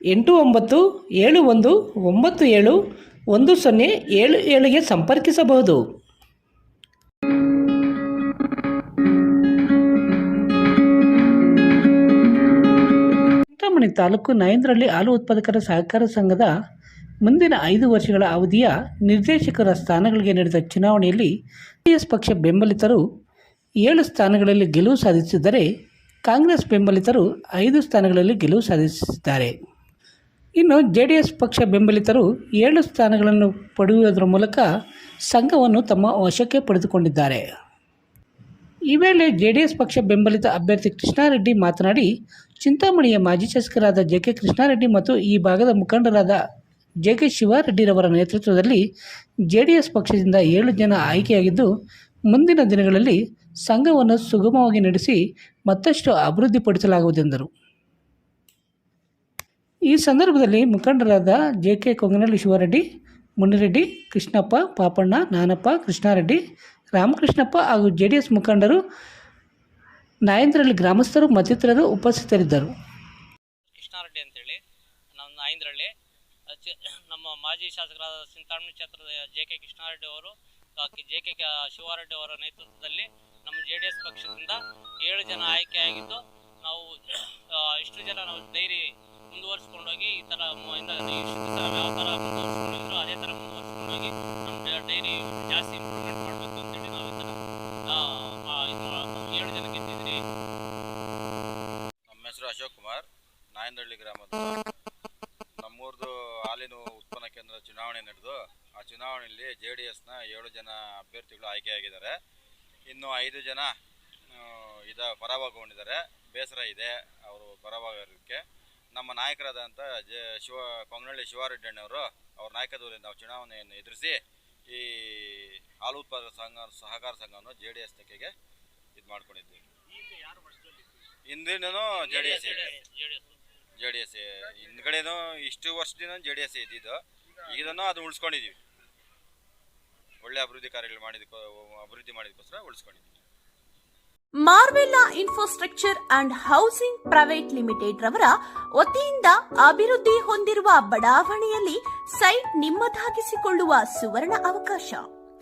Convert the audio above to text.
ಎಂಟು ಒಂಬತ್ತು, ಏಳು ಒಂದು, ಒಂಬತ್ತು ಏಳು, ಒಂದು ಸೊನ್ನೆ, ಏಳು ಏಳಿಗೆ ಸಂಪರ್ಕಿಸಬಹುದು. ಚಿಂತಾಮಣಿ ತಾಲೂಕು ನಯಂದ್ರಹಳ್ಳಿ ಹಾಲು ಉತ್ಪಾದಕರ ಸಹಕಾರ ಸಂಘದ ಮುಂದಿನ ಐದು ವರ್ಷಗಳ ಅವಧಿಯ ನಿರ್ದೇಶಕರ ಸ್ಥಾನಗಳಿಗೆ ನಡೆದ ಚುನಾವಣೆಯಲ್ಲಿ ಜೆಡಿಎಸ್ ಪಕ್ಷ ಬೆಂಬಲಿತರು ಏಳು ಸ್ಥಾನಗಳಲ್ಲಿ ಗೆಲುವು ಸಾಧಿಸಿದರೆ ಕಾಂಗ್ರೆಸ್ ಬೆಂಬಲಿತರು ಐದು ಸ್ಥಾನಗಳಲ್ಲಿ ಗೆಲುವು ಸಾಧಿಸಿದ್ದಾರೆ. ಇನ್ನು ಜೆ ಡಿ ಎಸ್ ಪಕ್ಷ ಬೆಂಬಲಿತರು ಏಳು ಸ್ಥಾನಗಳನ್ನು ಪಡೆಯುವುದರ ಮೂಲಕ ಸಂಘವನ್ನು ತಮ್ಮ ವಶಕ್ಕೆ ಪಡೆದುಕೊಂಡಿದ್ದಾರೆ. ಈ ವೇಳೆ ಜೆ ಡಿ ಎಸ್ ಪಕ್ಷ ಬೆಂಬಲಿತ ಅಭ್ಯರ್ಥಿ ಕೃಷ್ಣಾರೆಡ್ಡಿ ಮಾತನಾಡಿ, ಚಿಂತಾಮಣಿಯ ಮಾಜಿ ಶಾಸಕರಾದ ಜೆ ಕೆ ಕೃಷ್ಣಾರೆಡ್ಡಿ ಮತ್ತು ಈ ಭಾಗದ ಮುಖಂಡರಾದ ಜೆ ಕೆ ಶಿವಾರೆಡ್ಡಿರವರ ನೇತೃತ್ವದಲ್ಲಿ ಜೆಡಿಎಸ್ ಪಕ್ಷದಿಂದ ಏಳು ಜನ ಆಯ್ಕೆಯಾಗಿದ್ದು, ಮುಂದಿನ ದಿನಗಳಲ್ಲಿ ಸಂಘವನ್ನು ಸುಗಮವಾಗಿ ನಡೆಸಿ ಮತ್ತಷ್ಟು ಅಭಿವೃದ್ಧಿಪಡಿಸಲಾಗುವುದೆಂದರು ಈ ಸಂದರ್ಭದಲ್ಲಿ ಮುಖಂಡರಾದ ಜೆ ಕೆ ಕೊಂಗನಹಳ್ಳಿ ಶಿವರೆಡ್ಡಿ, ಮುನಿರೆಡ್ಡಿ, ಕೃಷ್ಣಪ್ಪ, ಪಾಪಣ್ಣ, ನಾನಪ್ಪ, ಕೃಷ್ಣಾರೆಡ್ಡಿ, ರಾಮಕೃಷ್ಣಪ್ಪ ಹಾಗೂ ಜೆ ಡಿ ಎಸ್ ಮುಖಂಡರು, ನಾಯಂದ್ರಹಳ್ಳಿ ಗ್ರಾಮಸ್ಥರು ಮತ್ತಿತರರು ಉಪಸ್ಥಿತರಿದ್ದರು. ಕೃಷ್ಣಾರೆಡ್ಡಿ ಅಂತೇಳಿ. ನಮ್ಮ ನಾಯಂದ್ರಹಳ್ಳಿ. ನಮ್ಮ ಮಾಜಿ ಶಾಸಕರಾದ ಚಿಂತಾಮಣಿ ಕ್ಷೇತ್ರದ ಜೆ ಕೆ ಕೃಷ್ಣಾರೆಡ್ಡಿ ಅವರು ಜೆ ಕೆ ಶಿವಾರೆಡ್ಡಿ ಅವರ ನೇತೃತ್ವದಲ್ಲಿ ನಮ್ಮ ಜೆ ಡಿ ಎಸ್ ಪಕ್ಷದಿಂದ ಏಳು ಜನ ಆಯ್ಕೆಯಾಗಿದ್ದು ನಾವು ಇಷ್ಟು ಜನ ನಾವು ಡೈರಿ ಮುಂದುವರಿಸ್ಕೊಂಡೋಗಿ ಈ ಥರ ಯಾವ ಥರ ಮುಂದುವರಿಸ್ಕೊಂಡಿದ್ರು, ಅದೇ ಥರ ಮುಂದುವರಿಸ್ಕೊಂಡೋಗಿ ನಮ್ಮ ಡೈರಿ ಜಾಸ್ತಿ ಇಂಪ್ರೂವ್ಮೆಂಟ್ ಮಾಡಬೇಕು ಅಂತೇಳಿ ನಾವು ಈ ಏಳು ಜನಕ್ಕೆ ಇದ್ದೀನಿ ನಮ್ಮ ಹೆಸರು ಅಶೋಕ್ ಕುಮಾರ್, ನಾಯಂದಹಳ್ಳಿ ಗ್ರಾಮದ ನಮ್ಮೂರ್ದು ಹಾಲಿನ ಉತ್ಪನ್ನ ಕೇಂದ್ರ ಚುನಾವಣೆ ನಡೆದು, ಆ ಚುನಾವಣೆಯಲ್ಲಿ ಜೆ ಡಿ ಎಸ್ನ ಏಳು ಜನ ಅಭ್ಯರ್ಥಿಗಳು ಆಯ್ಕೆಯಾಗಿದ್ದಾರೆ ಇನ್ನು ಐದು ಜನ ಇದ ಪರಭಾಗಗೊಂಡಿದ್ದಾರೆ ಬೇಸರ ಇದೆ ಅವರು ಪರಭಾಗಕ್ಕೆ ನಮ್ಮ ನಾಯಕರಾದಂಥ ಜ, ಶಿವ ಕೊಂಗನಹಳ್ಳಿ ಶಿವಾರೆಡ್ಡಣ್ಣವರು ಅವ್ರ ನಾಯಕತ್ವದಲ್ಲಿ ನಾವು ಚುನಾವಣೆಯನ್ನು ಎದುರಿಸಿ ಈ ಹಾಲು ಉತ್ಪಾದಕ ಸಂಘ, ಸಹಕಾರ ಸಂಘವನ್ನು ಜೆ ಡಿ ಎಸ್ ತೆಕ್ಕೆಗೆ ಇದು ಮಾಡ್ಕೊಂಡಿದ್ವಿ. ಹಿಂದಿನೂ J D S J D S ಹಿಂದ್ಗಡೆನೂ ಇಷ್ಟು ವರ್ಷದಿಂದ ಜೆ ಡಿ ಎಸ್ ಇದ್ದಿದ್ದು. ಇದನ್ನು ಅದು ಉಳಿಸ್ಕೊಂಡಿದ್ದೀವಿ ಒಳ್ಳೆ ಅಭಿವೃದ್ಧಿ ಕಾರ್ಯಗಳು ಮಾಡಿದ ಅಭಿವೃದ್ಧಿ ಮಾಡಿದಕ್ಕೋಸ್ಕರ ಉಳಿಸ್ಕೊಂಡಿದ್ದೀವಿ Marvella infrastructure and housing private limited ರವರ ವತಿಯಿಂದ ಅಭಿವೃದ್ಧಿ ಹೊಂದಿರುವ ಬಡಾವಣೆಯಲ್ಲಿ ಸೈಟ್ ನಿಮ್ಮದಾಗಿಸಿಕೊಳ್ಳುವ ಸುವರ್ಣ ಅವಕಾಶ.